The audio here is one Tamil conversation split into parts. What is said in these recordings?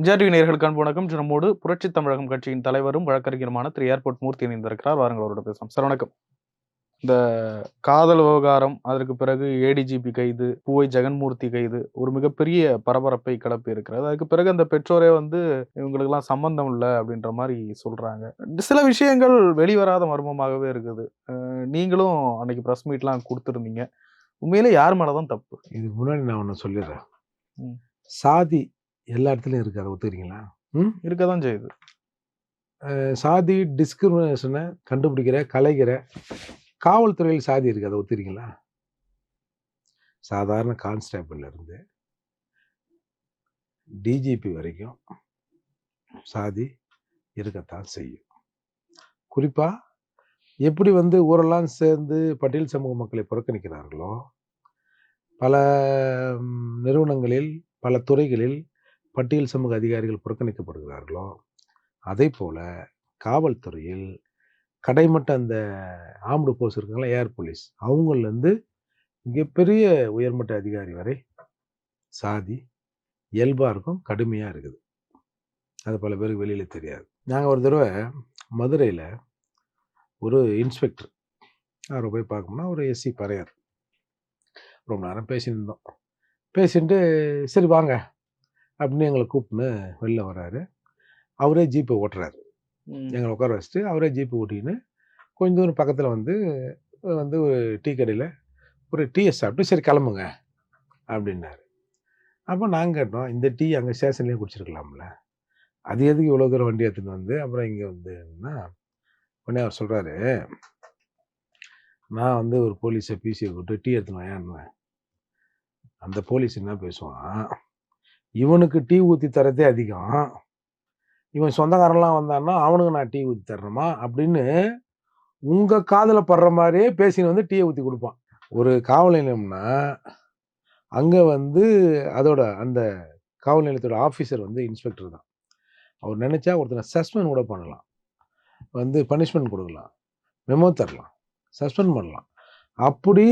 எம்ஜிஆர் நேயர்களுக்கு அன்பு வணக்கம். நம்மோடு புரட்சி தமிழகம் கட்சியின் தலைவரும் வழக்கறிஞருமான திரு. ஏர்போர்ட் மூர்த்தி இணைந்திருக்கிறார். வாருங்கள் அவரோட பேசலாம் சார் வணக்கம். இந்த காதல் விவகாரம் அதற்கு பிறகு ஏடிஜிபி கைது பூவை ஜெகன்மூர்த்தி கைது ஒரு மிகப்பெரிய பரபரப்பை கிளப்பி இருக்கிறது அதுக்கு பிறகு அந்த பெற்றோரே வந்து இவங்களுக்கெல்லாம் சம்பந்தம் இல்லை அப்படின்ற மாதிரி சொல்றாங்க. சில விஷயங்கள் வெளிவராத மர்மமாகவே இருக்குது. நீங்களும் அன்னைக்கு ப்ரெஸ் மீட்லாம் கொடுத்துருந்தீங்க. உண்மையிலே யார் மேலதான் தப்பு? இதுக்கு முன்னாடி நான் ஒன்று சொல்லிடுறேன். சாதி எல்லா இடத்துலையும் இருக்கு. அதை ஒத்துக்கிறீங்களா? ம் இருக்கதான் செய்யுது. அஹ் சாதி டிஸ்கிரிமினேஷனை கண்டுபிடிக்கிற கலைகிற காவல்துறையில் சாதி இருக்கு. அதை ஒத்துக்கிறீங்களா? சாதாரண கான்ஸ்டேபிள்ல இருந்து டிஜிபி வரைக்கும் சாதி இருக்கத்தான் செய்யும். குறிப்பா எப்படி வந்து ஊரெல்லாம் சேர்ந்து பட்டியல் சமூக மக்களை புறக்கணிக்கிறார்களோ பல நிறுவனங்களில் பல துறைகளில் பட்டியல் சமூக அதிகாரிகள் புறக்கணிக்கப்படுகிறார்களோ? அதே போல் காவல்துறையில் கடைமட்ட அந்த ஆம்டு போஸ்ட் இருக்காங்களா ஏர் போலீஸ் அவங்கள்லேருந்து மிகப்பெரிய உயர்மட்ட அதிகாரி வரை சாதி இயல்பாக இருக்கும் கடுமையாக இருக்குது. அது பல பேருக்கு வெளியில் தெரியாது. நாங்கள் ஒரு தடவை மதுரையில் ஒரு இன்ஸ்பெக்டர் அவரை போய் பார்க்கணும்னா ஒரு எஸ்சி பறையர். ரொம்ப நேரம் பேசியிருந்தோம் இருந்தோம். பேசிட்டு சரி வாங்க அப்படின்னு எங்களை கூப்பிட்டுன்னு வெளில வர்றாரு. அவரே ஜீப்பை ஓட்டுறாரு. எங்களை உட்கார வச்சுட்டு அவரே ஜீப்பு ஓட்டின்னு கொஞ்ச தூரம் பக்கத்தில் வந்து வந்து ஒரு டீ கடையில் ஒரு டீயை சாப்பிட்டு சரி கிளம்புங்க அப்படின்னாரு. அப்போ நாங்கள் கேட்டோம் இந்த டீ அங்கே ஸ்டேஷன்லேயே குடிச்சிருக்கலாம்ல. அது எதுக்கு இவ்வளோ தூரம் வண்டி எடுத்துன்னு வந்து? அப்புறம் இங்கே வந்துன்னா உடனே அவர் சொல்கிறாரு நான் வந்து ஒரு போலீஸை பிசியை கூப்பிட்டு டீ எடுத்துன்னு வாயான்னுவேன். அந்த போலீஸ் என்ன பேசுவான் இவனுக்கு டீ ஊற்றி தரதே அதிகம். இவன் சொந்தக்காரன்லாம் வந்தான்னா அவனுக்கு நான் டீ ஊற்றி தரணுமா? அப்படின்னு உங்கள் காதில் படுற மாதிரியே பேசின்னு வந்து டீயை ஊற்றி கொடுப்பான். ஒரு காவல் நிலையம்னா அங்கே வந்து அதோட அந்த காவல் நிலையத்தோட ஆஃபீஸர் வந்து இன்ஸ்பெக்டர் தான். அவர் நினச்சா ஒருத்தனை சஸ்பெண்ட் கூட பண்ணலாம். வந்து பனிஷ்மெண்ட் கொடுக்கலாம். மெமோ தரலாம். சஸ்பெண்ட் பண்ணலாம். அப்படி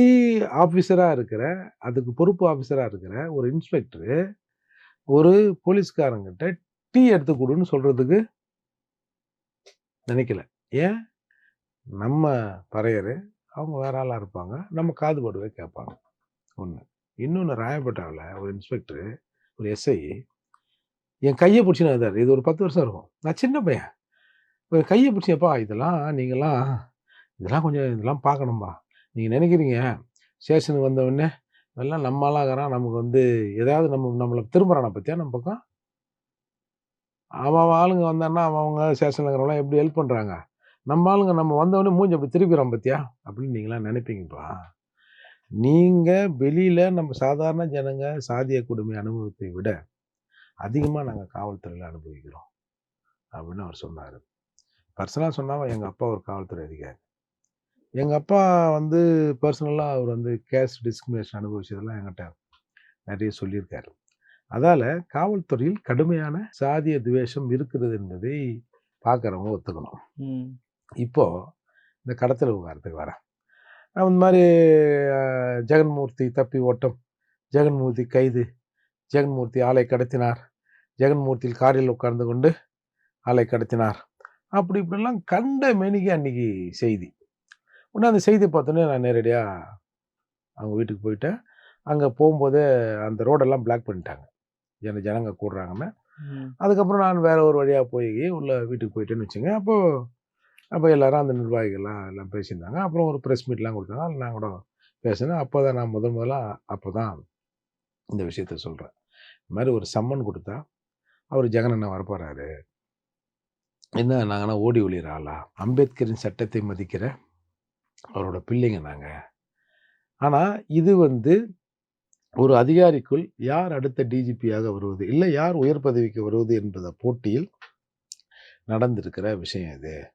ஆஃபீஸராக இருக்கிற அதுக்கு பொறுப்பு ஆஃபீஸராக இருக்கிற ஒரு இன்ஸ்பெக்டரு ஒரு போலீஸ்காரங்கிட்ட டீ எடுத்து கொடுன்னு சொல்கிறதுக்கு நினைக்கல. ஏன்? நம்ம பறையர் அவங்க வேற ஆளாக இருப்பாங்க. நம்ம காது படுவே கேட்பாங்க. ஒன்று இன்னொன்று ராயப்பேட்டாவில் ஒரு இன்ஸ்பெக்டரு ஒரு எஸ்ஐ என் கையை பிடிச்சின்னு இருந்தார் இது ஒரு பத்து வருஷம் இருக்கும். நான் சின்ன பையன். ஒரு கையை பிடிச்சியப்பா இதெல்லாம் நீங்களாம் இதெல்லாம் கொஞ்சம் இதெல்லாம் பார்க்கணும்பா. நீங்கள் நினைக்கிறீங்க. ஸ்டேஷனுக்கு வந்தவுடனே எல்லாம் நம்ம ஆளாகிறான் நமக்கு வந்து ஏதாவது நம்ம நம்மளை திரும்புகிறான் பற்றியா நம்ம பக்கம்? அவன் ஆளுங்க வந்தான்னா அவன் அவங்க ஸ்டேஷனில் இருக்கிறவங்களாம் எப்படி ஹெல்ப் பண்ணுறாங்க நம்ம ஆளுங்க நம்ம வந்தவொடனே மூஞ்சி அப்படி திருப்பிக்கிறோம் பத்தியா? அப்படின்னு நீங்களாம் நினைப்பீங்கப்பா நீங்கள் வெளியில் நம்ம சாதாரண ஜனங்க சாதிய கொடுமை அனுபவத்தை விட அதிகமாக நாங்கள் காவல்துறையில் அனுபவிக்கிறோம் அப்படின்னு அவர் சொன்னார். பர்சனலாக சொன்னால் எங்கள் அப்பா ஒரு காவல்துறை அதிகாரி. எங்கள் அப்பா வந்து பர்சனலாக அவர் வந்து கேஸ்ட் டிஸ்கிரிமினேஷன் அனுபவிச்சதெல்லாம் என்கிட்ட நிறைய சொல்லியிருக்காரு. அதால் காவல்துறையில் கடுமையான சாதிய துவேஷம் இருக்கிறது என்பதை பார்க்குறவங்க ஒத்துக்கணும். ம். இப்போ இந்த கடத்தல் விவகாரத்துக்கு வரேன். இந்த மாதிரி ஜெகன்மூர்த்தி தப்பி ஓட்டம் ஜெகன்மூர்த்தி கைது ஜெகன்மூர்த்தி ஆளை கடத்தினார் ஜெகன்மூர்த்தியில் காரில் உட்கார்ந்து கொண்டு ஆளை கடத்தினார். அப்படி இப்படிலாம் கண்ட மேனிக்கு அன்னைக்கு செய்தி. உடனே அந்த செய்தி பார்த்தோன்னே நான் நேரடியாக அவங்க வீட்டுக்கு போயிட்டேன். அங்கே போகும்போதே அந்த ரோடெல்லாம் பிளாக் பண்ணிட்டாங்க. ஜன ஜனங்க கூடுறாங்கன்னு. அதுக்கப்புறம் நான் வேற ஒரு வழியாக போய் உள்ள வீட்டுக்கு போயிட்டேன்னு வச்சுங்க அப்போது அப்போ எல்லாரும் அந்த நிர்வாகிகள்லாம் எல்லாம் பேசியிருந்தாங்க. அப்புறம் ஒரு ப்ரெஸ் மீட்லாம் கொடுத்தாங்க. அதில் நான் கூட பேசினேன். அப்போ தான் நான் முதல் முதலாக அப்போ தான் இந்த விஷயத்த சொல்கிறேன் இந்த மாதிரி ஒரு சம்மன் கொடுத்தா அவர் ஜெகன் அண்ணன் வரப்போகிறாரு என்ன நாங்கன்னா ஓடி ஒளிகிற ஆளா? அம்பேத்கரின் சட்டத்தை மதிக்கிற அவரோட பிள்ளைங்க நாங்கள் ஆனால் இது வந்து ஒரு அதிகாரிக்குள் யார் அடுத்த டிஜிபியாக வருவது? இல்லை யார் உயர் பதவிக்கு வருவது என்பதை போட்டியில் நடந்திருக்கிற விஷயம் இது.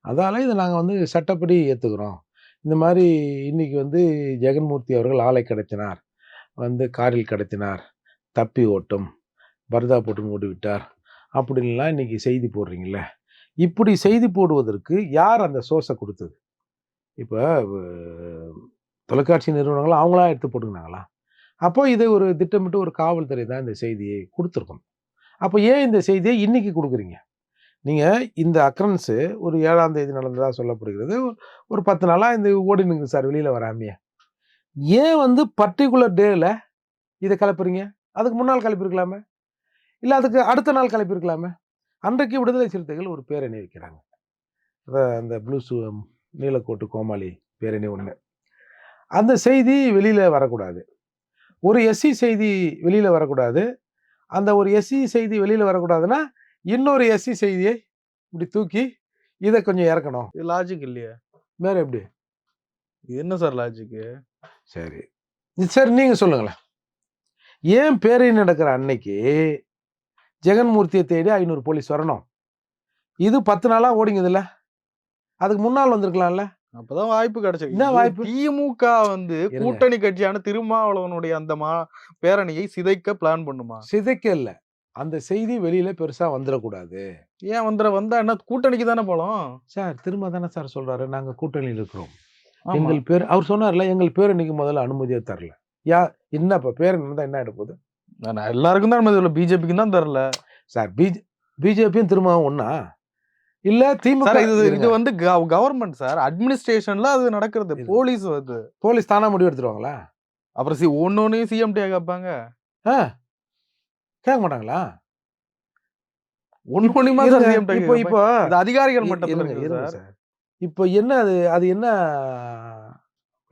அதால் இதை நாங்கள் வந்து சட்டப்படி ஏற்றுக்கிறோம் இந்த மாதிரி இன்னைக்கு வந்து ஜெகன்மூர்த்தி அவர்கள் ஆலை கடத்தினார். வந்து காரில் கடத்தினார். தப்பி ஓட்டும். பரதா போட்டு ஓடி விட்டார். அப்படின்லாம் இன்றைக்கி செய்தி போடுறீங்களே இப்படி செய்தி போடுவதற்கு யார் அந்த சோர்ஸை கொடுத்தது? இப்போ தொலைக்காட்சி நிறுவனங்கள் அவங்களா எடுத்து போட்டுக்கினாங்களா? அப்போ இதை ஒரு திட்டமிட்டு ஒரு காவல்துறை தான் இந்த செய்தியை கொடுத்துருக்கணும் அப்போ ஏன் இந்த செய்தியை இன்றைக்கி கொடுக்குறீங்க? நீங்கள் இந்த அக்ரன்ஸு ஒரு ஏழாம் தேதி நடந்ததாக சொல்லப்படுகிறது. ஒரு- பத்து நாளாக இந்த ஓடினுங்க சார் வெளியில் வராமையே. ஏன் வந்து பர்டிகுலர் டேவில் இதை கிளப்புறீங்க? அதுக்கு முன்னால் கிளப்பியிருக்கலாமே? இல்லை அதுக்கு அடுத்த நாள் கிளப்பிருக்கலாமே அன்றைக்கு விடுதலை சிறுத்தைகள் ஒரு பேரணி வைக்கிறாங்க. அந்த ப்ளூ நீலக்கோட்டு கோமாளி பேரணி ஒன்று அந்த செய்தி வெளியில் வரக்கூடாது. ஒரு எஸ்சி செய்தி வெளியில் வரக்கூடாது. அந்த ஒரு எஸ்சி செய்தி வெளியில் வரக்கூடாதுன்னா இன்னொரு எஸ்சி செய்தியை இப்படி தூக்கி இதை கொஞ்சம் இறக்கணும். இது லாஜிக் இல்லையா? வேற எப்படி? இது என்ன சார் லாஜிக்கு சரி. சரி நீங்கள் சொல்லுங்களேன். ஏன் பேரணி நடக்கிற அன்னைக்கு ஜெகன்மூர்த்தியை தேடி ஐநூறு போலீஸ் வரணும்? இது பத்து நாளாக ஓடிங்குதுல்ல? அதுக்கு முன்னால் வந்திருக்கலாம்ல. அப்பதான் வாய்ப்பு கிடைச்சிருக்கு. என்ன வாய்ப்பு? திமுக வந்து. கூட்டணி கட்சியான திருமாவளவனுடைய அந்த மா பேரணியை சிதைக்க பிளான் பண்ணுமா? சிதைக்க இல்லை அந்த செய்தி வெளியில பெருசா வந்துடக்கூடாது. ஏன் வந்துட வந்தா என்ன கூட்டணிக்கு தானே போலாம்? சார் திரும்ப தானே சார் சொல்றாரு. நாங்க கூட்டணியில் இருக்கிறோம். எங்கள் பேர் அவர் சொன்னார்ல எங்கள் பேரணிக்கு முதல்ல அனுமதியே தரல. யா என்ன இப்ப பேரணி இருந்தா என்ன ஆயிட போகுது? நான் எல்லாருக்கும் தான் அனுமதி பிஜேபிக்கு தான் தரல. சார் பிஜே பிஜேபியும் திரும்பவும் ஒண்ணா? இல்ல திமுக சார் இது. இது வந்து கவர்மெண்ட் சார். அட்மினிஸ்ட்ரேஷன்ல அது நடக்கிறது. போலீஸ் வந்து போலீஸ் தானா முடிவு எடுத்துருவாங்களா? அப்புறம் சி ஒன்னு ஒன்னையும் சிஎம்டி கேட்பாங்க. ஆ கேட்க மாட்டாங்களா? ஒன்னு ஒண்ணுமா இருங்க, சிஎம்டி இப்போ இப்போ அதிகாரிகள் சார். இப்போ என்ன அது அது என்ன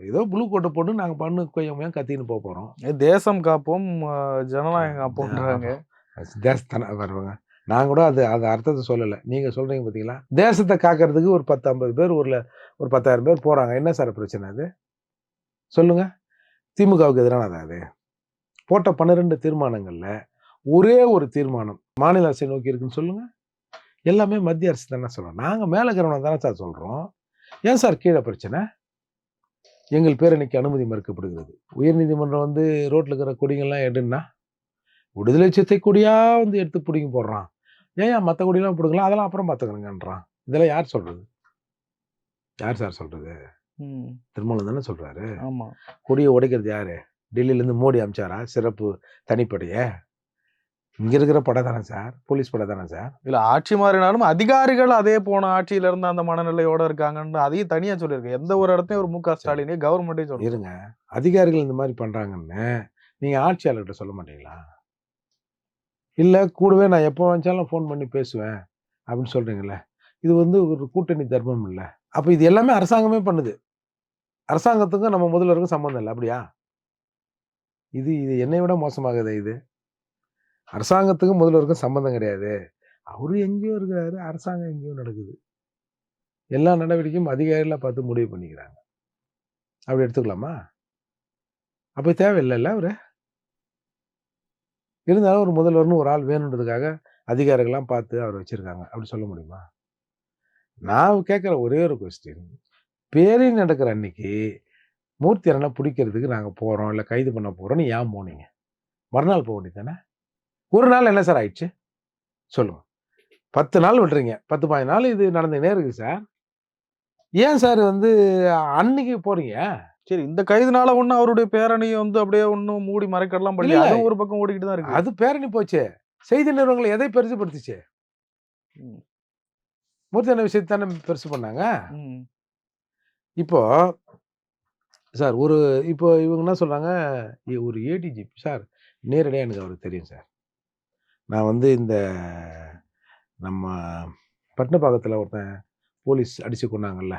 ஏதோ ப்ளூ கோட்டை போட்டு நாங்க பண்ணு கொய்யமையும் கத்தின்னு போக போறோம். இது தேசம் காப்போம் ஜனநாயகம் காப்போம்ன்றாங்க. தேசத்தான வருவாங்க. நான் கூட அது அது அர்த்தத்தை சொல்லலை. நீங்கள் சொல்கிறீங்க பார்த்தீங்களா தேசத்தை காக்கிறதுக்கு ஒரு பத்து ஐம்பது பேர் ஊரில் ஒரு பத்தாயிரம் பேர் போகிறாங்க என்ன சார் பிரச்சனை அது? சொல்லுங்க. திமுகவுக்கு எதிரான அது. போட்ட பன்னிரெண்டு தீர்மானங்களில் ஒரே ஒரு தீர்மானம் மாநில அரசை நோக்கி இருக்குன்னு சொல்லுங்கள் எல்லாமே மத்திய அரசு தானே சொல்கிறோம் நாங்கள் மேலே இருக்கிறவங்க தானே சார் சொல்கிறோம் ஏன் சார் கீழே பிரச்சனை? எங்கள் பேரணிக்கு அனுமதி மறுக்கப்படுகிறது. உயர்நீதிமன்றம் வந்து ரோட்டில் இருக்கிற கொடிங்கள்லாம் எடுன்னா விடுதலை சித்தை கொடியா வந்து எடுத்து பிடிங்கி போடுறான். ஏன் மற்ற கொடியெல்லாம் பிடுங்கலாம் அதெல்லாம் அப்புறம் பார்த்துக்கணுங்கன்றான் இதெல்லாம் யார் சொல்றது? யார் சார் சொல்றது? ம், திருமலம் தானே சொல்றாரு. ஆமா. கொடியை உடைக்கிறது யாரு? டெல்லியில இருந்து மோடி அமிச்சாரா? சிறப்பு தனிப்படைய? இங்க இருக்கிற படை தானே சார்? போலீஸ் படை தானே சார்? இல்ல ஆட்சி மாறினாலும் அதிகாரிகள் அதே போன ஆட்சியில இருந்து அந்த மனநிலையோட இருக்காங்கன்னு அதையும் தனியா சொல்லியிருக்கேன். எந்த ஒரு இடத்தையும் ஒரு மு க ஸ்டாலினே கவர்மெண்டே சொல்லுங்க இருங்க. அதிகாரிகள் இந்த மாதிரி பண்றாங்கன்னு நீங்க ஆட்சியாளர்கிட்ட சொல்ல மாட்டீங்களா? இல்லை கூடவே நான் எப்போ வந்தாலும் ஃபோன் பண்ணி பேசுவேன் அப்படின்னு சொல்கிறீங்களே இது வந்து ஒரு கூட்டணி தர்மம் இல்லை. அப்போ இது எல்லாமே அரசாங்கமே பண்ணுது. அரசாங்கத்துக்கும் நம்ம முதல்வருக்கும் சம்மந்தம் இல்லை அப்படியா? இது இது என்னை விட மோசமாகுது இது. அரசாங்கத்துக்கும் முதல்வருக்கும் சம்மந்தம் கிடையாது. அவரு எங்கேயோ இருக்கிறாரு அரசாங்கம் எங்கேயோ நடக்குது. எல்லா நடவடிக்கையும் அதிகாரிகளாக பார்த்து முடிவு பண்ணிக்கிறாங்க. அப்படி எடுத்துக்கலாமா? அப்போ தேவையில்லைல்ல அவரு? இருந்தாலும் ஒரு முதல்வர்னு ஒரு ஆள் வேணுன்றதுக்காக அதிகாரிகள்லாம் பார்த்து அவர் வச்சுருக்காங்க. அப்படி சொல்ல முடியுமா? நான் கேட்குற ஒரே ஒரு கொஸ்டின் பேரணி நடக்கிற அன்னைக்கு மூர்த்தி அண்ணனை பிடிக்கிறதுக்கு நாங்கள் போகிறோம் இல்லை கைது பண்ண போகிறோம்னு ஏன் போனீங்க? மறுநாள் போக வேண்டியதானே ஒரு நாள் என்ன சார் ஆயிடுச்சு? சொல்லுவோம் பத்து நாள் விட்டுறீங்க. பத்து பதினாலு நாள் இது நடந்துகிட்டே இருக்குது சார் ஏன் சார் வந்து அன்னைக்கு போகிறீங்க சரி இந்த கைதுனால ஒண்ணு அவருடைய பேரணி வந்து அப்படியே ஒண்ணும் மூடி மறைக்கலாம் பண்ணல இல்ல. அதுவும் ஒரு பக்கம் ஓடிக்கிட்டு தான் இருக்கு. அது பேரணி போச்சு. செய்தி நிறுவனங்களை எதை பெருசுபடுத்துச்சு? ம். மூர்த்தி அண்ணன் விஷயத்தை தானே பெருசு பண்ணாங்க. இப்போ சார் ஒரு இப்போ இவங்க என்ன சொல்றாங்க? இ- ஒரு ஏடிஜிபி சார் நேரடியாக எனக்கு அவருக்கு தெரியும் சார். நான் வந்து இந்த நம்ம பட்டினப்பாக்கத்தில் ஒருத்தன் போலீஸ் அடிச்சு கொண்டாங்கல்ல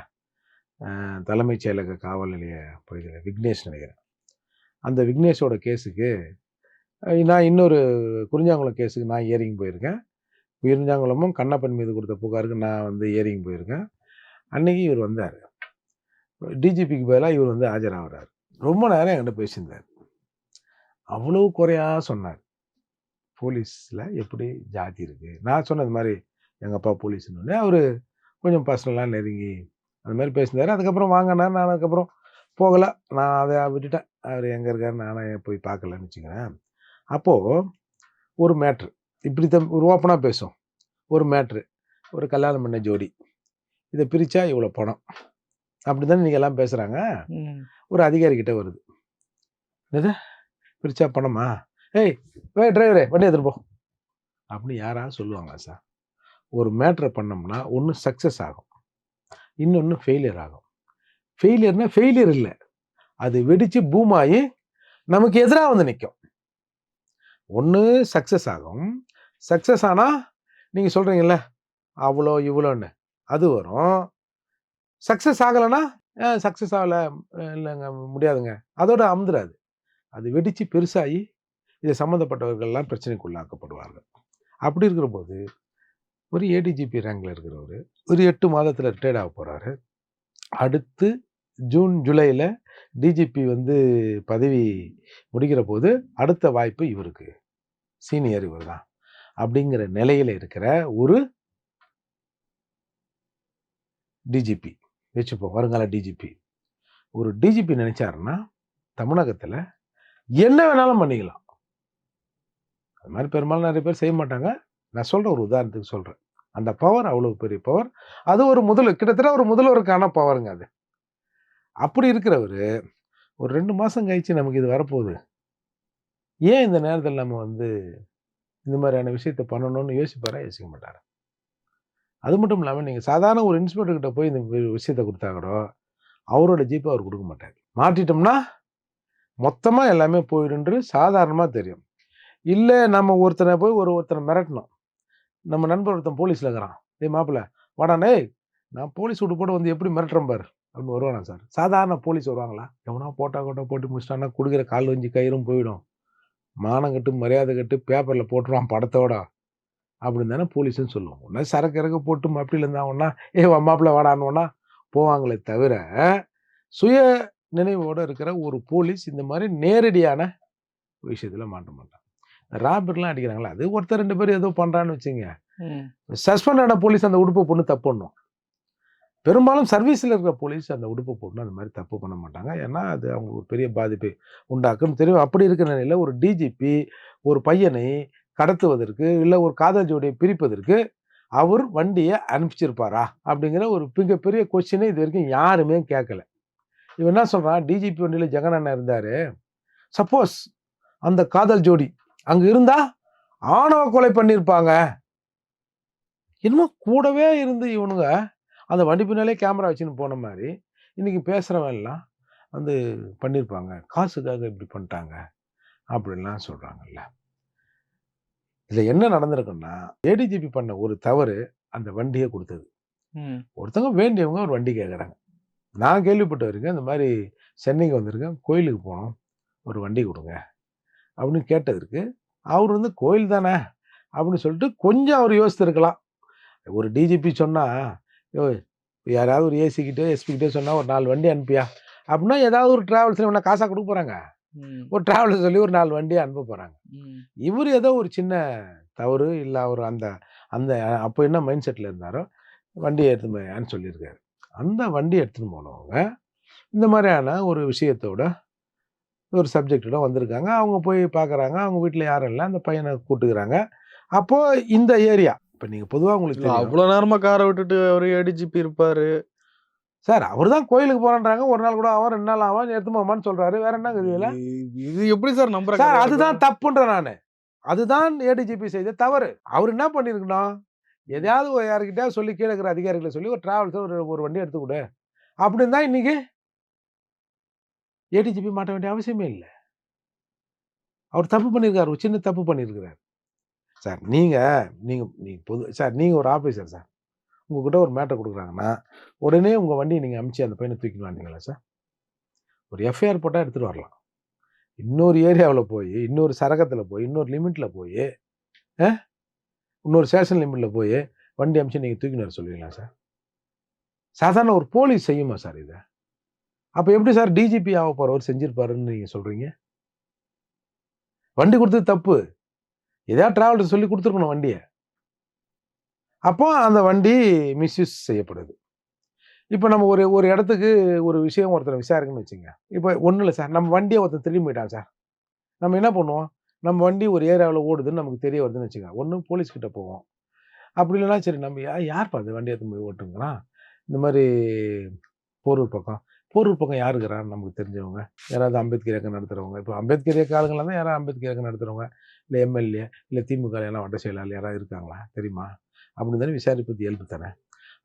தலைமைச் செயலக காவல் நிலைய பகுதியில் விக்னேஷ் நினைக்கிறேன். அந்த விக்னேஷோட கேஸுக்கு நான் இன்னொரு குறிஞ்சாங்குளம் கேஸுக்கு நான் ஏரிங் போயிருக்கேன். குறிஞ்சாங்குளமும் கண்ணப்பன் மீது கொடுத்த புகாருக்கு நான் வந்து ஏரிங் போயிருக்கேன். அன்னைக்கு இவர் வந்தார். டிஜிபிக்கு பதிலாக இவர் வந்து ஆஜராகிறார். ரொம்ப நேரம் என்கிட்ட பேசியிருந்தார். அவ்வளோ குறையாக சொன்னார். போலீஸில் எப்படி ஜாதி இருக்குது நான் சொன்னது மாதிரி எங்கள் அப்பா போலீஸ்னு அவர் கொஞ்சம் பர்சனலாக நெருங்கி அந்த மாதிரி பேசினார். அதுக்கப்புறம் வாங்கினார் நான் அதுக்கப்புறம் போகலை. நான் அதை விட்டுட்டேன். அவர் எங்கே இருக்காரு நானே போய் பார்க்கலன்னு வச்சுக்கிறேன். அப்போது ஒரு மேட்ரு இப்படி தான் ஒரு ஓப்பனாக பேசும் ஒரு மேட்ரு ஒரு கல்யாணம் பண்ண ஜோடி. இதை பிரித்தா இவ்வளோ பணம். அப்படி தானே நீங்கள் எல்லாம் பேசுகிறாங்க. ஒரு அதிகாரி கிட்ட வருது. என்னது? பிரிச்சா பணமா? ஏய் வே டிரைவரே வண்டி எடுத்துட்டு போ. அப்படின்னு யாராவது சொல்லுவாங்களா சார் ஒரு மேட்ரை பண்ணோம்னா ஒன்று சக்ஸஸ் ஆகும். இன்னொன்று ஃபெயிலியர் ஆகும். ஃபெயிலியர்னா ஃபெயிலியர் இல்லை. அது வெடித்து பூம் ஆகி நமக்கு எதிராக வந்து நிற்கும் ஒன்று சக்ஸஸ் ஆகும். சக்ஸஸ் ஆனால் நீங்கள் சொல்கிறீங்கள அவ்வளோ இவ்வளோன்னு. அது வரும். சக்ஸஸ் ஆகலைன்னா சக்ஸஸ் ஆகலை இல்லைங்க முடியாதுங்க. அதோட அமுந்துராது அது வெடித்து பெருசாகி இது சம்மந்தப்பட்டவர்கள்லாம் பிரச்சனைக்குள்ளாக்கப்படுவார்கள். அப்படி இருக்கிற போது ஒரு ஏடிஜிபி ரேங்கில் இருக்கிறவர். ஒரு எட்டு மாதத்தில் ரிட்டையர்ட் ஆக போகிறாரு அடுத்து ஜூன் ஜூலையில் டிஜிபி வந்து பதவி முடிக்கிற போது அடுத்த வாய்ப்பு இவருக்கு. சீனியர் இவர் தான். அப்படிங்கிற நிலையில் இருக்கிற ஒரு டிஜிபி வச்சுப்போம். வருங்கால டிஜிபி ஒரு டிஜிபி நினச்சாருன்னா தமிழகத்தில் என்ன வேணாலும் பண்ணிக்கலாம். அது மாதிரி பெரும்பாலும் நிறைய பேர் செய்ய மாட்டாங்க. நான் சொல்கிறேன் ஒரு உதாரணத்துக்கு சொல்கிறேன் அந்த பவர் அவ்வளோ பெரிய பவர் அது ஒரு முதல் கிட்டத்தட்ட ஒரு முதல்வருக்கான பவருங்க அது. அப்படி இருக்கிறவர் ஒரு ரெண்டு மாதம் கழிச்சு நமக்கு இது வரப்போகுது. ஏன் இந்த நேரத்தில் நம்ம வந்து இந்த மாதிரியான விஷயத்தை பண்ணணும்னு யோசிப்பாரா? யோசிக்க மாட்டார்? அது மட்டும் இல்லாமல் நீங்கள் சாதாரண ஒரு இன்ஸ்பெக்டர் கிட்ட போய் இந்த விஷயத்தை கொடுத்தா கூட அவரோட ஜீப்பை அவர் கொடுக்க மாட்டார். மாட்டிட்டோம்னா மொத்தமாக எல்லாமே போயிடுன்று சாதாரணமாக தெரியும். இல்லை நம்ம ஒருத்தனை போய் ஒரு ஒருத்தனை மிரட்டணும். நம்ம நண்பர் ஒருத்தன் போலீஸில் இருக்கிறான். டேய் மாப்பிள்ள வாடானே நான் போலீஸ் விட்டு போட்டு வந்து எப்படி மிரட்டுறேன் பார் அப்படின்னு வருவானா சார். சாதாரண போலீஸ் வருவாங்களா? எவனா போட்டா கோட்டா போட்டு முடிச்சிட்டான்னா கொடுக்குற கால் வஞ்சி கயிறும் போயிடும். மானம் கட்டு மரியாதை கட்டு பேப்பரில் போட்டுருவான் படத்தோட அப்படின்னு தானே போலீஸுன்னு சொல்லுவோம். ஒன்றா சரக்கு இறக்க போட்டு மப்பியில் இருந்தாங்கன்னா ஏ மாப்பிள்ள வாடானோன்னா போவாங்களே தவிர சுய நினைவோடு இருக்கிற ஒரு போலீஸ் இந்த மாதிரி நேரடியான விஷயத்தில் மாட்ட மாட்டான். ராபர்ட்லாம் அடிக்கிறாங்களா அது ஒருத்தர் ரெண்டு பேர் ஏதோ பண்ணுறான்னு வச்சுங்க. சஸ்பெண்ட் ஆன போலீஸ் அந்த உடுப்பை பொண்ணு தப்பு பண்ணும். பெரும்பாலும் சர்வீஸில் இருக்கிற போலீஸ் அந்த உடுப்பை பொண்ணு அந்த மாதிரி தப்பு பண்ண மாட்டாங்க. ஏன்னா அது அவங்களுக்கு ஒரு பெரிய பாதிப்பை உண்டாக்கும். தெரியும் அப்படி இருக்கிற நிலையில் ஒரு டிஜிபி ஒரு பையனை கடத்துவதற்கு இல்லை ஒரு காதல் ஜோடியை பிரிப்பதற்கு அவர் வண்டியை அனுப்பிச்சிருப்பாரா? அப்படிங்கிற ஒரு மிகப்பெரிய கொஸ்டினை இது வரைக்கும் யாருமே கேட்கல. இவன் என்ன சொல்றான்? டிஜிபி வண்டியில் ஜெகன் அண்ணன் இருந்தாரு. சப்போஸ் அந்த காதல் ஜோடி அங்க இருந்தா ஆணவ கொலை பண்ணியிருப்பாங்க என்னமோ கூடவே இருந்து இவனுங்க அந்த வண்டி பின்னாலே கேமரா வச்சுன்னு போன மாதிரி இன்னைக்கு பேசுறவன் எல்லாம் வந்து பண்ணியிருப்பாங்க காசுக்காக இப்படி பண்ணிட்டாங்க அப்படின்லாம் சொல்றாங்கல்ல. இதுல என்ன நடந்திருக்குன்னா ஏடிஜிபி பண்ண ஒரு தவறு அந்த வண்டியை கொடுத்தது. ஒருத்தவங்க வேண்டியவங்க ஒரு வண்டி கேட்குறாங்க நான் கேள்விப்பட்டு இருக்கேன் இந்த மாதிரி சென்னைக்கு வந்திருக்கேன் கோயிலுக்கு போனோம் ஒரு வண்டி கொடுங்க. அப்படின்னு கேட்டதற்கு அவர் வந்து கோயில் தானே? அப்படின்னு சொல்லிட்டு கொஞ்சம் அவர் யோசித்திருக்கலாம். ஒரு டிஜிபி சொன்னா யோ யாராவது ஒரு ஏசிக்கிட்டே எஸ்பிக்கிட்டே சொன்னா ஒரு நாலு வண்டி அனுப்பியா? அப்படின்னா ஏதாவது ஒரு டிராவல்ஸில் வேணா காசாக கொடுக்க போகிறாங்க ஒரு டிராவல்ஸ் சொல்லி ஒரு நாலு வண்டியை அனுப்ப போகிறாங்க இவர் ஏதோ ஒரு சின்ன தவறு இல்லை அவர் அந்த அந்த அப்போ என்ன மைண்ட் செட்டில் இருந்தாரோ வண்டியை எடுத்துன்னு போயான்னு சொல்லியிருக்காரு. அந்த வண்டி எடுத்துன்னு போனவங்க இந்த மாதிரியான ஒரு விஷயத்தோட ஒரு சப்ஜெக்டோட வந்திருக்காங்க. அவங்க போய் பார்க்குறாங்க அவங்க வீட்டில் யாரும் இல்லை. அந்த பையனை கூட்டுக்கிறாங்க. அப்போ இந்த ஏரியா இப்போ நீங்கள் பொதுவாக உங்களுக்கு தெரியும். அவ்வளவு நேரமா காரை விட்டுட்டு அவரு ஏடிஜிபி இருப்பாரு சார் அவர் தான் கோயிலுக்கு போறான்றாங்க. ஒரு நாள் கூட அவன் ரெண்டு நாள் ஆவான் எடுத்து போமான்னு சொல்றாரு. வேற என்ன இதுல? இது- எப்படி சார் நம்புற சார் அதுதான் இருக்கும்? தப்புன்ற நானு. அதுதான் ஏடிஜிபி செய்த தவறு. அவர் என்ன பண்ணிருக்கணும்? எதையாவது ஒரு யாருக்கிட்டயாவது சொல்லி கீழே இருக்கிற அதிகாரிகளை சொல்லி ஒரு டிராவல்ஸ் ஒரு ஒரு வண்டி எடுத்து கொடு. அப்படின்னு தான் இன்னைக்கு ஏடிஜிபி மாட்ட வேண்டிய அவசியமே இல்லை. அவர் தப்பு பண்ணியிருக்காரு ஒரு சின்ன தப்பு பண்ணியிருக்கிறார் சார் நீங்கள் நீங்கள் நீங்கள் பொது சார் நீங்கள் ஒரு ஆஃபீஸர் சார். உங்ககிட்ட ஒரு மேட்டர் கொடுக்குறாங்கன்னா உடனே உங்கள் வண்டியை நீங்கள் அமுச்சு அந்த பையனை தூக்கிட்டு வந்தீங்களா சார்? ஒரு எஃப்ஐஆர் போட்டால் எடுத்துகிட்டு வரலாம். இன்னொரு ஏரியாவில் போய் இன்னொரு சரகத்தில் போய் இன்னொரு லிமிட்டில் போய் இன்னொரு ஸ்டேஷன் லிமிட்டில் போய் வண்டி அமுச்சு நீங்கள் தூக்கிட்டு வர சொல்லுவீங்களா சார்? சாதாரண ஒரு போலீஸ் செய்யுமா சார் இதை? அப்போ எப்படி சார் டிஜிபி ஆக போகிறவர் செஞ்சிருப்பாருன்னு நீங்கள் சொல்கிறீங்க வண்டி கொடுத்தது தப்பு. எதாவது டிராவல்ஸ் சொல்லி கொடுத்துருக்கணும் வண்டியை. அப்போ அந்த வண்டி மிஸ்யூஸ் செய்யப்படுது. இப்போ நம்ம ஒரு ஒரு இடத்துக்கு ஒரு விஷயம் ஒருத்தர் விசாரிக்கணும்னு வச்சுங்க. இப்போ ஒன்றும் இல்லை சார். நம்ம வண்டியை ஒருத்தர் திரும்பி போயிட்டான் சார். நம்ம என்ன பண்ணுவோம்? நம்ம வண்டி ஒரு ஏரியாவில் ஓடுதுன்னு நமக்கு தெரிய வருதுன்னு வச்சுக்கோங்க ஒன்று போலீஸ்கிட்ட போவோம். அப்படி இல்லைன்னா சரி நம்ம யார் யார் பார்த்து வண்டி எடுத்து போய் ஓட்டுங்களா இந்த மாதிரி போரூர் பக்கம். போரூர் பக்கம் யாருக்கிறான்னு நமக்கு தெரிஞ்சவங்க. யாராவது அம்பேத்கர் இயக்கம் நடத்துகிறவங்க இப்போ அம்பேத்கர் இயக்க ஆளுங்களாம் தான் யாராவது அம்பேத்கர் இயக்கம் நடத்துகிறவங்க இல்லை எம்எல்ஏ இல்லை திமுக எல்லாம் வட்ட செயலாளர் யாராவது இருக்காங்களா? தெரியுமா? அப்படின்னு தானே விசாரிப்பது இயல்பு தானே.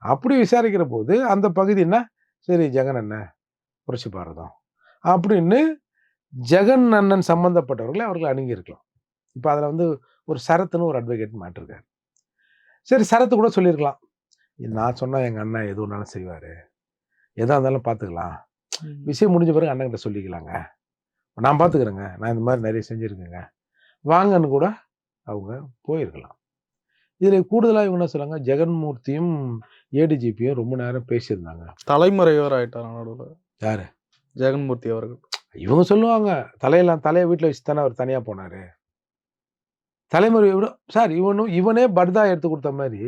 அப்படி விசாரிக்கிற போது அந்த பகுதின்னா சரி ஜெகன் அண்ணன் புரட்சி பாரதம் அப்படின்னு ஜெகன் அண்ணன் சம்மந்தப்பட்டவர்களை அவர்கள் அணுகியிருக்கலாம். இப்போ அதில் வந்து ஒரு சரத்துன்னு ஒரு அட்வொகேட் மாட்டிருக்காரு. சரி சரத்து கூட சொல்லியிருக்கலாம். நான் சொன்னால் எங்கள் அண்ணன் எது ஒன்றாலும் செய்வார். எதா இருந்தாலும் பார்த்துக்கலாம் விஷயம் முடிஞ்ச பிறகு அண்ணன்கிட்ட சொல்லிக்கலாங்க. நான் பார்த்துக்கிறேங்க நான் இந்த மாதிரி நிறைய செஞ்சுருக்கேங்க. வாங்கன்னு கூட அவங்க போயிருக்கலாம். இதில் கூடுதலாக இவங்க என்ன சொல்லுவாங்க ஜெகன்மூர்த்தியும் ஏடிஜிபியும் ரொம்ப நேரம் பேசியிருந்தாங்க. தலைமறைவர் ஆயிட்டார் நடுவில்? யாரு? ஜெகன்மூர்த்தி அவர்கள். இவங்க சொல்லுவாங்க. தலையெல்லாம் தலையை வீட்டில் வச்சு தானே அவர் தனியாக போனார். தலைமுறை விட சார் இவனும் இவனே பர்தா எடுத்து கொடுத்த மாதிரி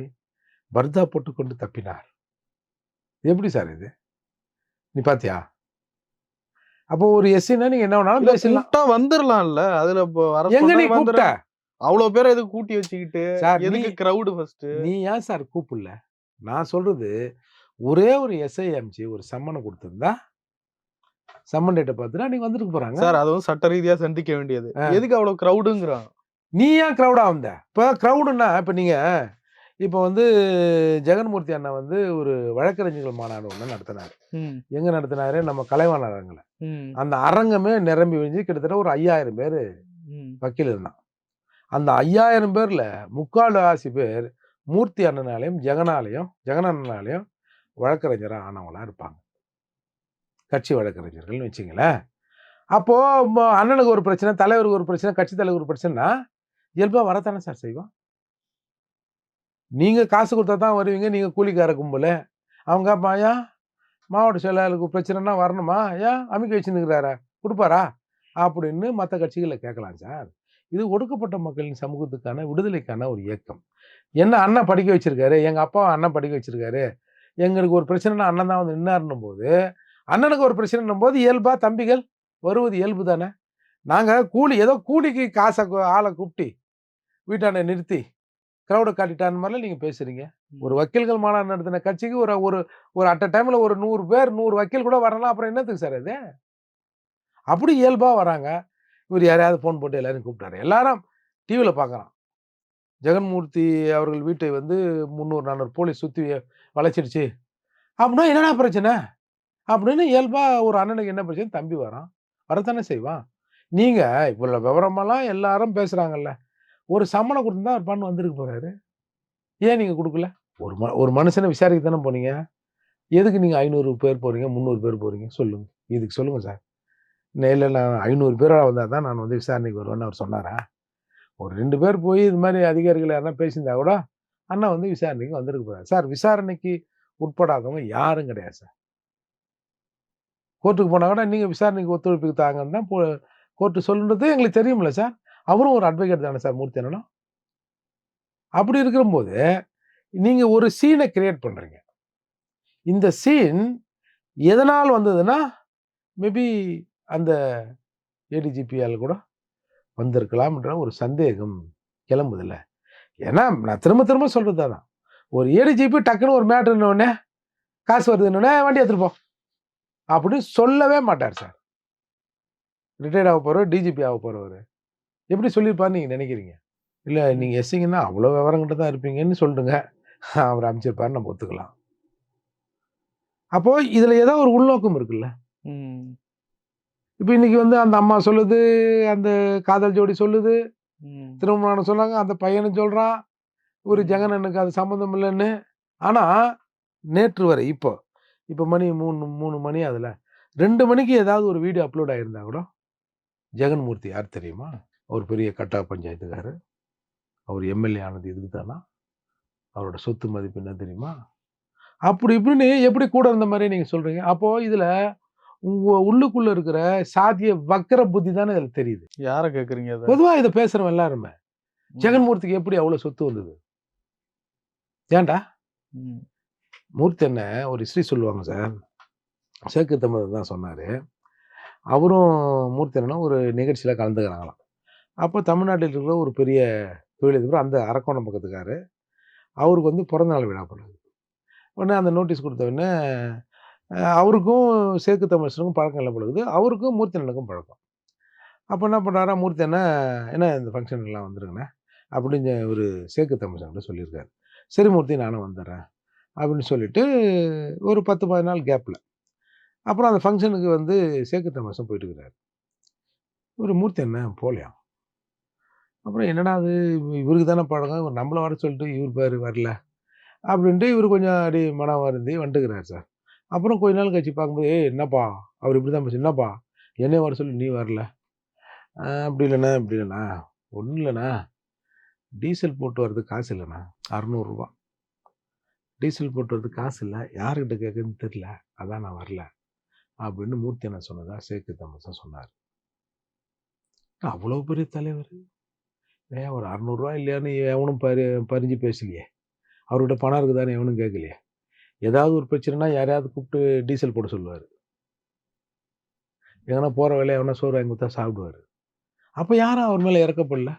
பர்தா போட்டுக்கொண்டு தப்பினார். எப்படி சார் இது? நீ பாத்தியா? அப்போ ஒரு எஸ்சின்னா நீங்க என்ன வேணாலும் பேசலாம் வந்துடலாம்ல அதுல எங்க நீ கூப்பிட்ட அவ்வளவு பேரை எதுக்கு கூட்டி வச்சுக்கிட்டு? எதுக்கு கிரவுடு ஃபர்ஸ்ட் நீ ஏன் சார் கூப்பிடல? நான் சொல்றது ஒரே ஒரு எஸ்ஐ அமிச்சு ஒரு சம்மனை கொடுத்திருந்தா சம்மன் டேட்டை பார்த்துட்டா நீங்க வந்துட்டு போறாங்க. சார் அது வந்து சட்ட ரீதியா சந்திக்க வேண்டியது. எதுக்கு அவ்வளவு கிரவுடுங்கிறான் நீ ஏன் க்ரௌடா வந்த? இப்போ க்ரௌடுன்னா இப்போ நீங்க இப்போ வந்து ஜெகன்மூர்த்தி அண்ணா வந்து ஒரு வழக்கறிஞர்கள் மாநாடு ஒன்று நடத்தினார். எங்க நடத்தினாரு? நம்ம கலைவாணர் அரங்கில். அந்த அரங்கமே நிரம்பி விழிஞ்சு கிட்டத்தட்ட ஒரு ஐயாயிரம் பேர் வக்கீல் இருந்தான். அந்த ஐயாயிரம் பேர்ல முக்கால் ஆசி பேர் மூர்த்தி அண்ணனாலையும் ஜெகனாலையும் ஜெகன் அண்ணனாலையும் வழக்கறிஞராக ஆனவங்களா இருப்பாங்க. கட்சி வழக்கறிஞர்கள்னு வச்சுங்களேன் அப்போ ம- அண்ணனுக்கு ஒரு பிரச்சனை தலைவருக்கு ஒரு பிரச்சனை கட்சி தலைவருக்கு ஒரு பிரச்சனைனா இயல்பா வரத்தானே சார் செய்வோம்? நீங்கள் காசு கொடுத்தா தான் வருவீங்க நீங்கள் கூலிக்கார கும்பல். அவங்க அப்பா ஐயா மாவட்ட செயலாளருக்கு பிரச்சனைனா வரணுமா? ஏன் அமைக்க வச்சுன்னுக்கிறாரா கொடுப்பாரா? அப்படின்னு மற்ற கட்சிகளை கேட்கலாம் சார். இது ஒடுக்கப்பட்ட மக்களின் சமூகத்துக்கான விடுதலைக்கான ஒரு இயக்கம். என்ன அண்ணன் படிக்க வச்சிருக்காரு எங்கள் அப்பா அண்ணன் படிக்க வச்சிருக்காரு எங்களுக்கு ஒரு பிரச்சனைனா அண்ணன் தான் வந்து நின்னாருன்னும் போது அண்ணனுக்கு ஒரு பிரச்சனைன்னும் போது இயல்பா தம்பிகள் வருவது இயல்பு தானே? நாங்கள் கூலி ஏதோ கூலிக்கு காசை ஆளை கூப்பிட்டு வீட்டாண்ட நிறுத்தி க்ரௌடை காட்டிட்டான்னு மாதிரிலாம் நீங்க பேசுறீங்க. ஒரு வக்கீல்கள் மாநாடு நடத்தின கட்சிக்கு ஒரு ஒரு ஒரு அட் அ டைம்ல ஒரு நூறு பேர் நூறு வக்கீல் கூட வரலாம். அப்புறம் என்னத்துக்கு சார் இது அப்படி இயல்பா வராங்க. இவர் யாரையாவது ஃபோன் போட்டு எல்லாரும் கூப்பிட்டாரு. எல்லாரும் டிவியில் பார்க்குறான். ஜெகன்மூர்த்தி அவர்கள் வீட்டை வந்து முந்நூறு நானூறு போலீஸ் சுற்றி வளைச்சிடுச்சு. அப்படின்னா என்னடா பிரச்சனை? அப்படின்னு இயல்பா ஒரு அண்ணனுக்கு என்ன பிரச்சனை? தம்பி வரான். வரத்தானே செய்வான். நீங்க இவ்வளோ விவரமெல்லாம் எல்லாரும் பேசுறாங்கல்ல. ஒரு சம்மனை கொடுத்துருந்தா அவர் பண்ணு வந்திருக்க போகிறாரு ஏன் நீங்கள் கொடுக்கல? ஒரு ம ஒரு மனுஷனை விசாரிக்க தானே போனீங்க? எதுக்கு நீங்கள் ஐநூறு பேர் போகிறீங்க முந்நூறு பேர் போகிறீங்க சொல்லுங்கள் இதுக்கு சொல்லுங்கள் சார். நேரில் இல்லை நான் ஐநூறு பேராக வந்தால் தான் நான் வந்து விசாரணைக்கு வருவேன்னு அவர் சொன்னாரா? ஒரு ரெண்டு பேர் போய் இது மாதிரி அதிகாரிகள் யாருன்னா பேசியிருந்தா கூட அண்ணா வந்து விசாரணைக்கு வந்திருக்க போகிறார் சார் விசாரணைக்கு உட்படாதவங்க யாரும் கிடையாது சார். கோர்ட்டுக்கு போனால் கூட நீங்கள் விசாரணைக்கு ஒத்துழைப்புக்கு தாங்கன்னு தான் போ கோர்ட்டு சொல்லுன்றது எங்களுக்கு தெரியுமில்ல சார். அவரும் ஒரு அட்வொகேட் தானே சார் மூர்த்தி அண்ணனும் அப்படி இருக்கிறபோது நீங்கள் ஒரு சீனை கிரியேட் பண்ணுறீங்க இந்த சீன் எதனால் வந்ததுன்னா மேபி அந்த ஏடிஜிபியால் கூட வந்திருக்கலாம்ன்ற ஒரு சந்தேகம் கிளம்புதில்ல. ஏன்னா நான் திரும்ப திரும்ப சொல்கிறது தான் ஒரு ஏடிஜிபி டக்குன்னு ஒரு மேட்ரு உடனே காசு வருதுன்னு வண்டி எடுத்துருப்போம் போ அப்படின்னு சொல்லவே மாட்டார் சார். ரிட்டையர்ட் ஆக போகிறவர் டிஜிபி ஆக போகிறவர் எப்படி சொல்லியிருப்பாருன்னு நீங்கள் நினைக்கிறீங்க? இல்லை நீங்கள் எஸ்சிங்கன்னா அவ்வளோ விவரங்கிட்ட தான் இருப்பீங்கன்னு சொல்லுங்க. அவர் அமைச்சிருப்பாரு நம்ம ஒத்துக்கலாம். அப்போ இதில் ஏதோ ஒரு உள்நோக்கம் இருக்குல்ல? இப்போ இன்னைக்கு வந்து அந்த அம்மா சொல்லுது அந்த காதல் ஜோடி சொல்லுது. திருமணம் சொன்னாங்க அந்த பையனும் சொல்றான் ஒரு ஜெகனனுக்கு அது சம்மந்தம் இல்லைன்னு. ஆனா நேற்று வரை இப்போ இப்போ மணி மூணு மூணு மணி அதில் ரெண்டு மணிக்கு ஏதாவது ஒரு வீடியோ அப்லோட் ஆயிருந்தா கூட ஜெகன்மூர்த்தி யார் தெரியுமா? அவர் பெரிய கட்டா பஞ்சாயத்துக்காரர். அவர் எம்எல்ஏ ஆனது இதுக்கு தானா அவரோட சொத்து மதிப்பு என்ன தெரியுமா? அப்படி இப்படின்னு எப்படி கூட இருந்த மாதிரி நீங்க சொல்றீங்க? அப்போ இதுல உங்க உள்ளுக்குள்ள இருக்கிற சாதிய வக்கர புத்தி தானே இதுல தெரியுது. யார கேக்குறீங்க அத? பொதுவா இதை பேசுறவன் எல்லாருமே. ஜெகன்மூர்த்திக்கு எப்படி அவ்வளவு சொத்து வந்தது? ஏன்டா? மூர்த்தி என்ன ஒரு ஹிஸ்ட்ரி சொல்லுவாங்க சார். சேக்கு தமிழ் தான் சொன்னாரு. அவரும் மூர்த்தி அண்ணனும் ஒரு நிகழ்ச்சியில கலந்துக்கிறாங்களாம். அப்போ தமிழ்நாட்டில் இருக்கிற ஒரு பெரிய தொழிலதிபர் அந்த அரக்கோணம் பக்கத்துக்காரு. அவருக்கு வந்து பிறந்தநாள் விழா பண்ணுது உடனே அந்த நோட்டீஸ் கொடுத்த உடனே அவருக்கும் சேக்கு தமிழனுக்கும் பழக்கம் இல்லை பழகுது அவருக்கும் மூர்த்தி பழக்கம். அப்போ என்ன பண்ணுறாரா மூர்த்தி என்ன என்ன இந்த ஃபங்க்ஷனுக்கெல்லாம் வந்துருங்கண்ணே? அப்படின்னு ஒரு சேக்கு தமிழ்ச்சாங்கிட்ட சொல்லியிருக்காரு. சரி மூர்த்தி நானும் வந்துடுறேன். அப்படின்னு சொல்லிட்டு ஒரு பத்து பதினாலு கேப்பில் அப்புறம் அந்த ஃபங்க்ஷனுக்கு வந்து சேக்கு தமிழசம் போயிட்டு இருக்கிறாரு ஒரு மூர்த்தி என்ன போகலையாம் அப்புறம் என்னடா அது? இவருக்கு தானே பழக்கம். இவர் நம்மளை வர சொல்லிட்டு இவர் பேர் வரல. அப்படின்ட்டு இவர் கொஞ்சம் அடி மனம் வருந்தி வந்துட்டுக்கிறார் சார். அப்புறம் கொஞ்ச நாள் கழிச்சு பார்க்கும்போது ஏய் என்னப்பா? அவர் இப்படி தான் பேசு என்னப்பா? என்னைய வர சொல்லி நீ வரல. அப்படி இல்லைண்ணா இப்படி இல்லைண்ணா. ஒன்றும் இல்லைண்ணா. டீசல் போட்டு வர்றதுக்கு காசு இல்லைண்ணா. அறநூறுரூவா டீசல் போட்டு வர்றதுக்கு காசு இல்லை. யாருக்கிட்ட கேட்குதுன்னு தெரில அதான் நான் வரல. அப்படின்னு மூர்த்தி என்ன சொன்னதா சேக்கு தமசன் சொன்னார். அவ்வளோ பெரிய தலைவர். ஏன் ஒரு அறநூறுவா இல்லையான்னு எவனும் பரி பறிஞ்சு பேசலையே. அவர்கிட்ட பணம் இருக்குதான்னு எவனும் கேட்கலையே. ஏதாவது ஒரு பிரச்சனைனா யாரையாவது கூப்பிட்டு டீசல் போட சொல்லுவார். எங்கன்னா போகிற வேலையை எவனா சோறு வாங்கி கொடுத்தா சாப்பிடுவார். அப்போ யாரும் அவர் மேலே இறக்கப்படல?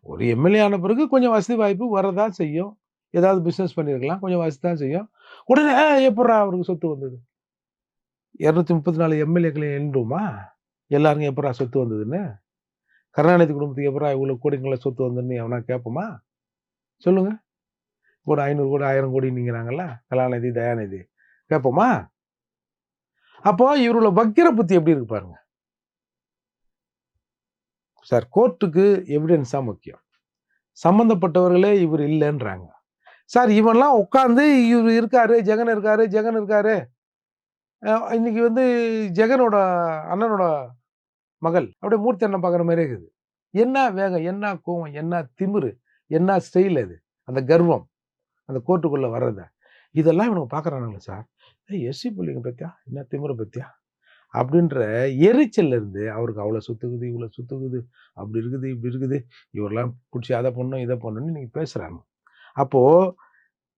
ஒரு எம்எல்ஏ ஆன பிறகு கொஞ்சம் வசதி வாய்ப்பு வரதான் செய்யும். ஏதாவது பிஸ்னஸ் பண்ணியிருக்கலாம் கொஞ்சம் வசதி தான் செய்யும். உடனே எப்படா அவருக்கு சொத்து வந்தது? இரநூத்தி முப்பத்தி நாலு எம்எல்ஏக்களையும் எண்ணுமா எல்லாருக்கும் எப்படா சொத்து வந்ததுன்னு? கருணாநிதி குடும்பத்துக்கு எப்படா இவ்வளோ கோடிங்களை சொத்து வந்துன்னு எவனா கேட்போமா? சொல்லுங்க. ஒரு ஐநூறு கோடி ஆயிரம் கோடி நீங்கிறாங்கல்ல கலாநிதி தயாநிதி கேட்போமா? அப்போ இவரோட வக்கிர புத்தி எப்படி இருக்கு பாருங்க. சார் கோர்ட்டுக்கு எவிடன்ஸாக முக்கியம். சம்மந்தப்பட்டவர்களே இவர் இல்லைன்றாங்க. சார் இவன்லாம் உட்காந்து இவர் இருக்காரு ஜெகன் இருக்காரு ஜெகன் இருக்காரு. இன்னைக்கு வந்து ஜெகனோட அண்ணனோட மகள். அப்படியே மூர்த்தி அண்ணன் பார்க்குற மாதிரி இருக்குது. என்ன வேகம் என்ன கோவம் என்ன திமிரு என்ன ஸ்டைல் அது? அந்த கர்வம் அந்த கோர்ட்டுக்குள்ளே வர்றத. இதெல்லாம் இவனுக்கு பார்க்குறானுங்களே சார். எஸ்சி பிள்ளைங்க பற்றியா என்ன திமிரை பற்றியா அப்படின்ற எரிச்சல்ல இருந்து அவருக்கு அவ்வளோ சுத்துக்குது இவ்வளோ சுத்துக்குது அப்படி இருக்குது இப்படி இருக்குது. இவரெல்லாம் பிடிச்சி அதை பண்ணும் இதை பண்ணணும்னு நீங்கள் பேசுகிறாங்க அப்போது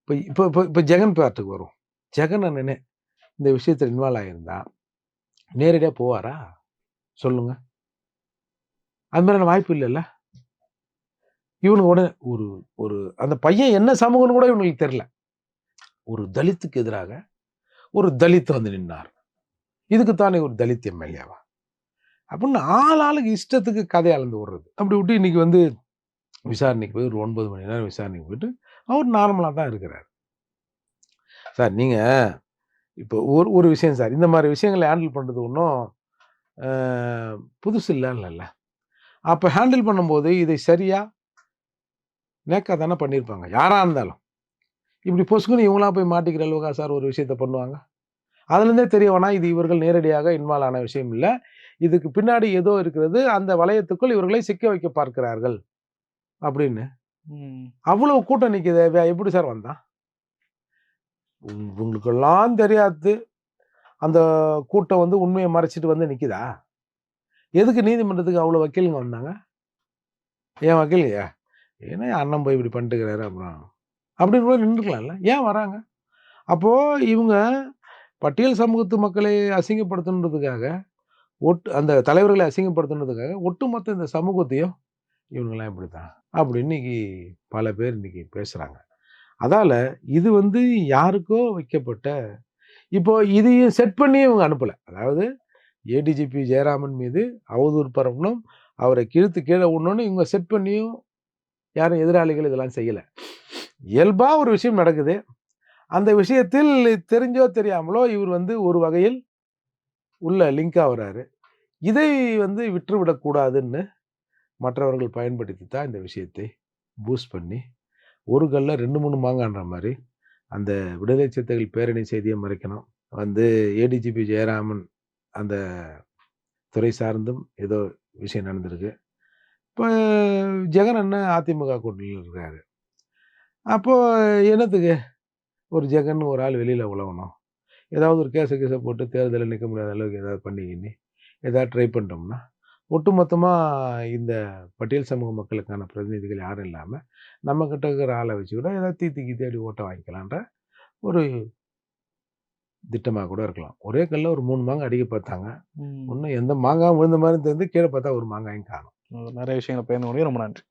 இப்போ இப்போ இப்போ இப்போ ஜெகன் பாட்டுக்கு வரும். ஜெகன் அண்ணனே இந்த விஷயத்தில் இன்வால்வ் ஆகியிருந்தா நேரடியாக போவாரா? சொல்லுங்க. அது மாதிரியான வாய்ப்பு இல்லைல்ல. இவனுக்கு உடனே ஒரு ஒரு அந்த பையன் என்ன சமூகம்னு கூட இவனுக்கு தெரில ஒரு தலித்துக்கு எதிராக ஒரு தலித் வந்து நின்னார். இதுக்குத்தானே ஒரு தலித் எம்எல்ஏவா அப்படின்னு ஆள் ஆளுக்கு இஷ்டத்துக்கு கதை அளந்து விடுறது அப்படி விட்டு இன்னைக்கு வந்து விசாரணைக்கு போய் ஒரு ஒன்பது மணி நேரம் விசாரணைக்கு போயிட்டு அவர் நார்மலாக தான் இருக்கிறார். சார் நீங்கள் இப்போ ஒரு ஒரு விஷயம் சார் இந்த மாதிரி விஷயங்களை ஹேண்டில் பண்ணுறது ஒன்றும் புதுசு இல்லை இல்லைல்ல அப்போ ஹேண்டில் பண்ணும்போது இதை சரியா? நேக்கா தானே பண்ணியிருப்பாங்க. யாராக இருந்தாலும். இப்படி பொசுக்குன்னு இவங்களாம் போய் மாட்டிக்கிற அளவுக்கா சார் ஒரு விஷயத்த பண்ணுவாங்க? அதுலேருந்தே தெரிய வேணா இது இவர்கள் நேரடியாக இன்வால்வ் ஆன விஷயம் இல்லை. இதுக்கு பின்னாடி ஏதோ இருக்கிறது. அந்த வளையத்துக்குள் இவர்களை சிக்க வைக்க பார்க்கிறார்கள். அப்படின்னு. ம். அவ்வளவு கூட்டம் நிற்குது எப்படி சார் வந்தான்? உங்க- உங்களுக்கெல்லாம் தெரியாது. அந்த கூட்டம் வந்து உண்மையை மறைச்சிட்டு வந்து நிற்கிதா எதுக்கு நீதிமன்றத்துக்கு அவ்வளோ வக்கீலுங்க வந்தாங்க? ஏன் வக்கீலையா ஏன்னா என் அண்ணன் போய் இப்படி பண்ணிட்டுக்கிறாரு அப்புறம் அப்படின்னு கூட நின்றுக்கலாம்ல. ஏன் வராங்க? அப்போது இவங்க பட்டியல் சமூகத்து மக்களை அசிங்கப்படுத்தணுன்றதுக்காக ஒட்டு அந்த தலைவர்களை அசிங்கப்படுத்தணுன்றதுக்காக ஒட்டுமொத்த இந்த சமூகத்தையும் இவங்கெல்லாம் இப்படி தான் அப்படின்னு இன்னைக்கு பல பேர் இன்னைக்கு பேசுகிறாங்க அதால் இது வந்து யாருக்கோ வைக்கப்பட்ட இப்போ இதையும் செட் பண்ணி இவங்க அனுப்பலை. அதாவது ஏடிஜிபி ஜெயராமன் மீது அவதூறு பரப்பணும் அவரை கிழித்து கீழே விடணும்னு இவங்க செட் பண்ணியும் யாரும் எதிராளிகள் இதெல்லாம் செய்யலை. இயல்பாக ஒரு விஷயம் நடக்குது. அந்த விஷயத்தில் தெரிஞ்சோ தெரியாமலோ இவர் வந்து ஒரு வகையில் உள்ள லிங்க் ஆகுறாரு இதை வந்து விற்றுவிடக்கூடாதுன்னு மற்றவர்கள் பயன்படுத்தி தான் இந்த விஷயத்தை பூஸ்ட் பண்ணி ஒரு கல்ல ரெண்டு மூணு மாங்கான்ற மாதிரி அந்த விடுதலை சிறுத்தைகள் பேரணி செய்தியை மறைக்கணும். வந்து ஏடிஜிபி ஜெயராமன் அந்த துறை சார்ந்தும் ஏதோ விஷயம் நடந்திருக்கு. இப்போ ஜெகன் அண்ணன் அதிமுக கூட்டணியில் இருக்காரு. அப்போது என்னத்துக்கு? ஒரு ஜெகன் ஒரு ஆள் வெளியில் உழவணும். ஏதாவது ஒரு கேஸை கேஸை போட்டு தேர்தலில் நிற்க முடியாத அளவுக்கு ஏதாவது பண்ணிக்கின்னு ஏதாவது ட்ரை பண்ணிட்டோம்னா ஒட்டுமொத்தமாக இந்த பட்டியல் சமூக மக்களுக்கான பிரதிநிதிகள் யாரும் இல்லாமல் நம்ம கிட்ட இருக்கிற ஆளை வச்சு கூட ஏதாவது தீத்திக்கு தேடி ஓட்ட வாங்கிக்கலான்ற ஒரு திட்டமாக கூட இருக்கலாம். ஒரே கல்ல ஒரு மூணு மாங்காய் அடிக்க பார்த்தாங்க. ஒன்றும் எந்த மாங்காய் விழுந்த மாதிரி தெரிந்து கீழே பார்த்தா ஒரு மாங்காயும் காணும். நிறைய விஷயங்களை பயந்து முடியும் ரொம்ப நன்றி.